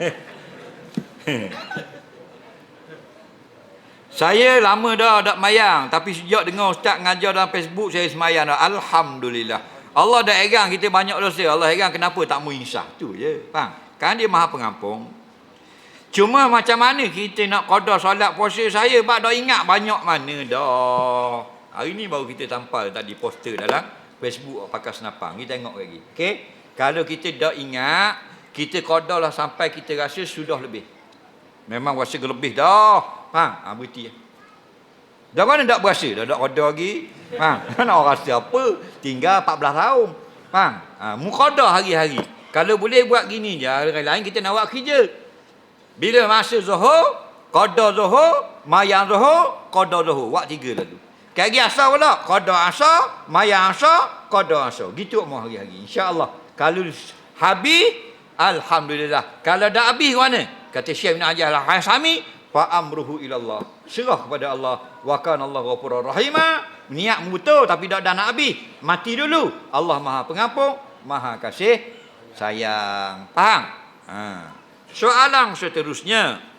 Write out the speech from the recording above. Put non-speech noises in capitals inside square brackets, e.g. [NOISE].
[LAUGHS] Saya lama dah tak mayang tapi sejak dengar ustaz ngajar dalam Facebook saya semayang dah. Alhamdulillah. Allah dah egang kita banyak dosa. Allah egang kenapa tak mau insaf. Tu je. Faham? Kan dia Maha Pengampun. Cuma macam mana kita nak qada solat puasa saya bak dah ingat banyak mana dah. Hari ni baru kita tampal tadi poster dalam Facebook pakai senapang. Kita tengok lagi. Okey. Kalau kita dah ingat, kita qada lah sampai kita rasa sudah lebih. Memang rasa lebih dah. Faham? Ha, berhenti. Dah mana tak berasa? Dah tak qada lagi. Faham? [LAUGHS] Nak rasa apa? Tinggal 14 tahun. Faham? Ha, muqadah hari-hari. Kalau boleh buat gini je, lain kita nak buat kerja. Bila masa zuhur, qada zuhur, mayang zuhur, qada zuhur. Buat tiga lalu. Kaki asar pula, qada asar, mayang asar, qada asar. Gitu mau hari-hari. Insya-Allah. Kalau habis, alhamdulillah. Kalau dah habis mana? Kata Syekh bin Hajar Al-Hasami, fa amruhu ilallah. Serah kepada Allah. Wa kana Allah ghafurur rahima. Niat betul tapi dah dah nak habis. Mati dulu. Allah Maha Pengampun, Maha Kasih sayang. Faham? Ha. Soalan seterusnya.